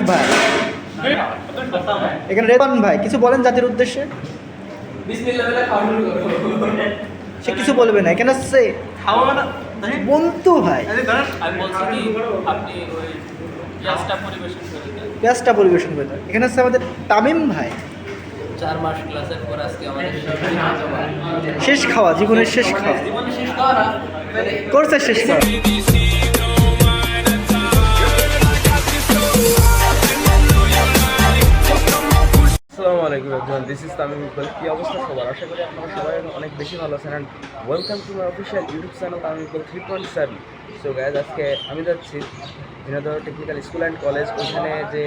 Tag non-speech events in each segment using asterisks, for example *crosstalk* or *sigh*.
হামিদ ভাই। এখানে রেদওয়ান ভাই, কিছু বলেন জাতির উদ্দেশ্যে? সে কিছু বলবে না, এখানে হচ্ছে বন্ধু ভাই। পেঁয়াজটা পরিবেশন করে এখানে হচ্ছে আমাদের তামিম ভাই। শেষ খাওয়া, জীবনের শেষ খাওয়া। করছে শেষ খাওয়া। দিস ইজ তামিম ইকবাল কি অবস্থা সবার? আশা করি আপনারা সবাই অনেক বেশি ভালো আছেন। And welcome to my official YouTube channel Tamim Iqbal three point seven so guys আজকে আমি যাচ্ছি Jhenaidah technical school and college ওখানে যে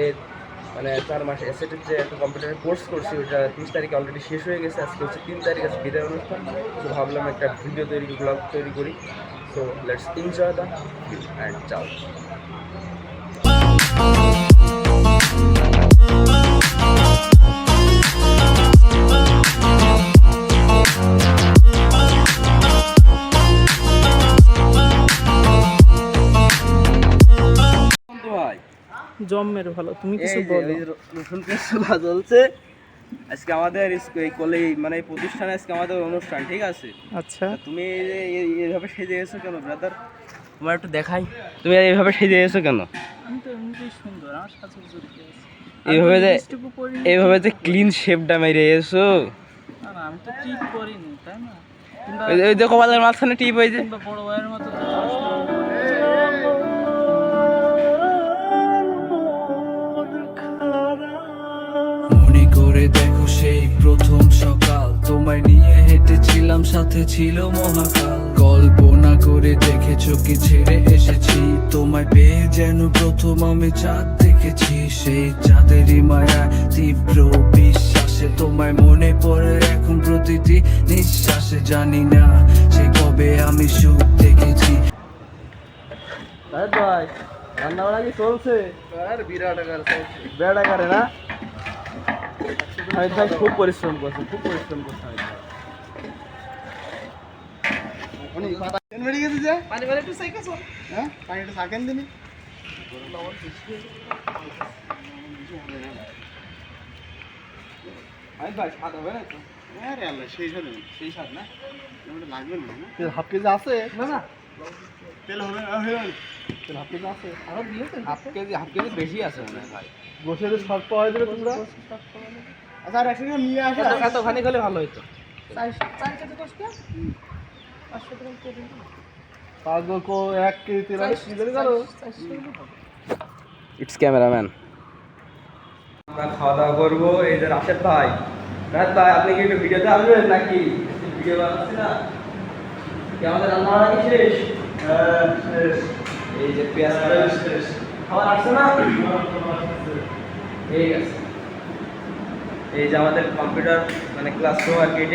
মানে চার মাস এসেটের যে একটা কম্পিউটারের কোর্স করছি ওটা তিরিশ তারিখে অলরেডি শেষ হয়ে গেছে। আজকে হচ্ছে তিন তারিখ আছে বিদায় অনুষ্ঠান। তো ভাবলাম একটা ভিডিও তৈরি ব্লগ তৈরি করি। So let's enjoy the and চাও জম্মের ভালো তুমি কিছু বলো। রসুন পেঁয়াজ চলছে আজকে আমাদের ইস- এই কলে মানে এই প্রতিষ্ঠানে আজকে আমাদের অনুষ্ঠান ঠিক আছে? আচ্ছা। তুমি এই যে এই- এইভাবে সেজে এসো কেন ব্রাদার তোমার একটু দেখাই। তুমি এইভাবে সেজে এসো কেন? এইভাবে যে এইভাবে যে ক্লিন শেপটা মেরে এসো। না না আমি তো টিপ করিনি তাই না? ওই যে- ওই কপালের মাঝখানে টিপ কিংবা বড় ভাইয়ের মতো তোমায় নিয়ে হেঁটেছিলাম সাথে ছিল মহাকাল। কল্পনা করে দেখেছ কি ছেড়ে এসেছি। তোমায় পেয়ে যেন প্রথম আমি চাঁদ দেখেছি। সেই চাঁদেরই মায়া তীব্র বিশ্বাসে তোমায় মনে পড়ে এখন প্রতিটি নিঃশ্বাসে। জানি না সে কবে আমি সুখ দেখেছি। ভাই রান্না বান্না কি চলছে? আর বিরাট আকার চলছে। বিরাট আকারে না? হামিদ ভাই খুব পরিশ্রম করছে খুব পরিশ্রম করছে হামিদ ভাই। হামিদ ভাই স্বাদ হবে না তো সেই স্বাদ না? হাফ কেজি আছে। না না। তেল হবে হাফ কেজি আছে। আরও দিয়েছে হাফ কেজি হাফ কেজি বেশি আছে মনে হয়। ভাই বসে যে শর্ট পাওয়া যাবে তোমরা। আচ্ছা আর একসাথে নিয়ে আসো? এত এতখানি হলে ভালো হতো ইটস ক্যামেরাম্যান আমরা খাওয়া দাওয়া করব। এই যে রাশেদ ভাই। রাশেদ ভাই আপনি কি একটু ভিডিওতে আসবেন নাকি? ভিডিও বানাচ্ছি না? কি আমাদের রান্না বান্না কি শেষ? এই যে পেঁয়াজ খাবার আসছে না? ঠিক আছে। এই যে আমাদের কম্পিউটার মানে ক্লাসরুম আর কি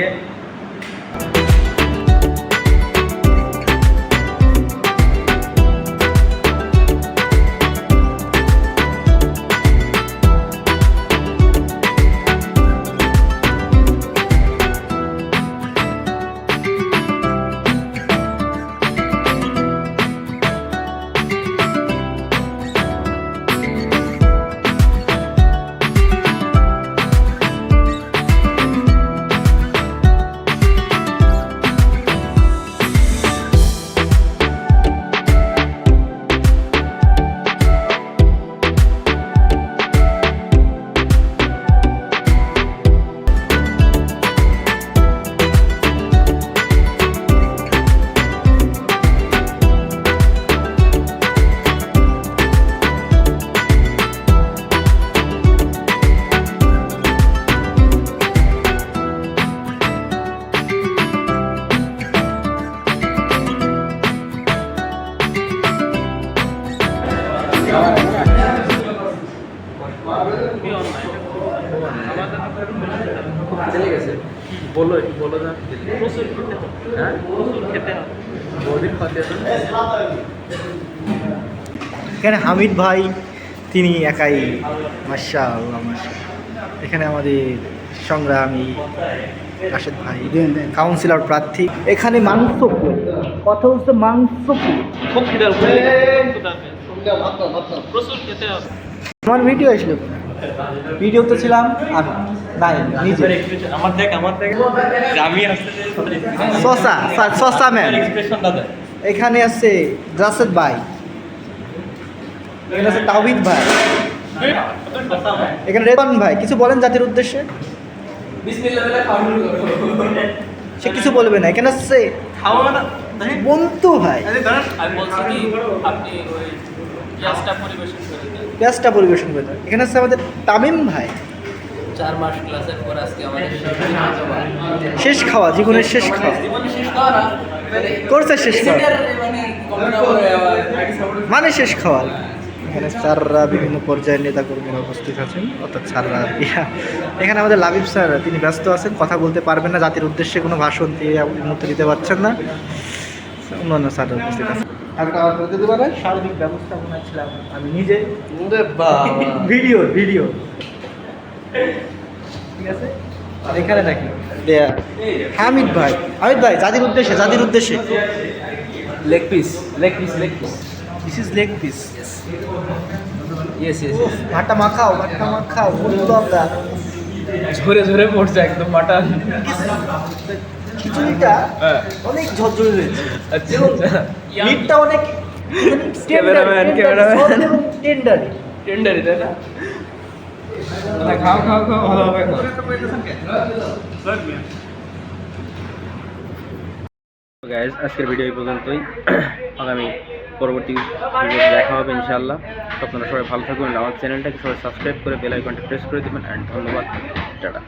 বলল একটু বলো না। প্রচুর খেতে হ্যাঁ? প্রচুর খেতে হবে বহুদিন খাতে এখানে হামিদ ভাই তিনি একাই। মাসা এখানে আমাদের সংগ্রামী রাশেদ ভাই কাউন্সিলর প্রার্থী। এখানে মাংস কথা হচ্ছে মাংস খুব আমার ভিডিও আসলো ভিডিও তো ছিলাম আমি নাই নিজে। আমার দেখ আমার দেখ। আমি আসতে সসা সসা দেখ। এখানে আছে জাসেদ ভাই। এখানে আছে তাওহিদ ভাই। এখানে রেদন ভাই কিছু বলেন জাতির উদ্দেশ্যে? সে কিছু বলবে না। এখানে আছে বন্তু ভাই। পেঁয়াজটা পরিবেশন করে এখানে আছে আমাদের তামিম ভাই। চার মাস ক্লাসের পর আজকে আমাদের শেষ খাওয়া। জীবনের শেষ খাওয়া। জীবনে শেষ খাওয়া না, মানে করছে শেষ খাওয়া। মানে মানে শেষ খাওয়া। এখানে স্যাররা বিভিন্ন পর্যায়ের নেতা কর্মীরা উপস্থিত আছেন অর্থাৎ স্যাররা এখানে আমাদের লাবিব স্যার তিনি ব্যস্ত আছেন কথা বলতে পারবেন না জাতির উদ্দেশ্যে কোনো ভাষণ দিয়ে মুহূর্তে দিতে পারছেন না। অন্যান্য স্যাররা উপস্থিত আছেন। সার্বিক ব্যবস্থাপনা ছিলাম আমি নিজে। Video video. ঠিক আছে? এখানে নাকি? দেয়া। হামিদ ভাই। হামিদ ভাই জাতির উদ্দেশ্যে জাতির উদ্দেশ্যে। Leg piece leg piece leg piece this is leg piece yes yes ভাট্টা মাখাও ভাট্টা মাখাও মুরগি আমরা ঝরে ঝরে পড়ছে একদম মাটন। খিচুড়িটা হ্যাঁ। অনেক ঝরঝরে হয়েছে আচ্ছা আচ্ছা। মিটটা অনেক. টেন্ডার টেন্ডারি তাই না, খাও খাও খাও ভালোভাবে খাও গাইজ আজকের ভিডিও এই পর্যন্তই। *coughs* আগামী পরবর্তী ভিডিও দেখা হবে ইনশাআল্লাহ। আপনারা সবাই ভালো থাকবেন আমার চ্যানেলটাকে সবাই সাবস্ক্রাইব করে বেল আইকনটা প্রেস করে দেবেন। অ্যান্ড ধন্যবাদ। টাটা।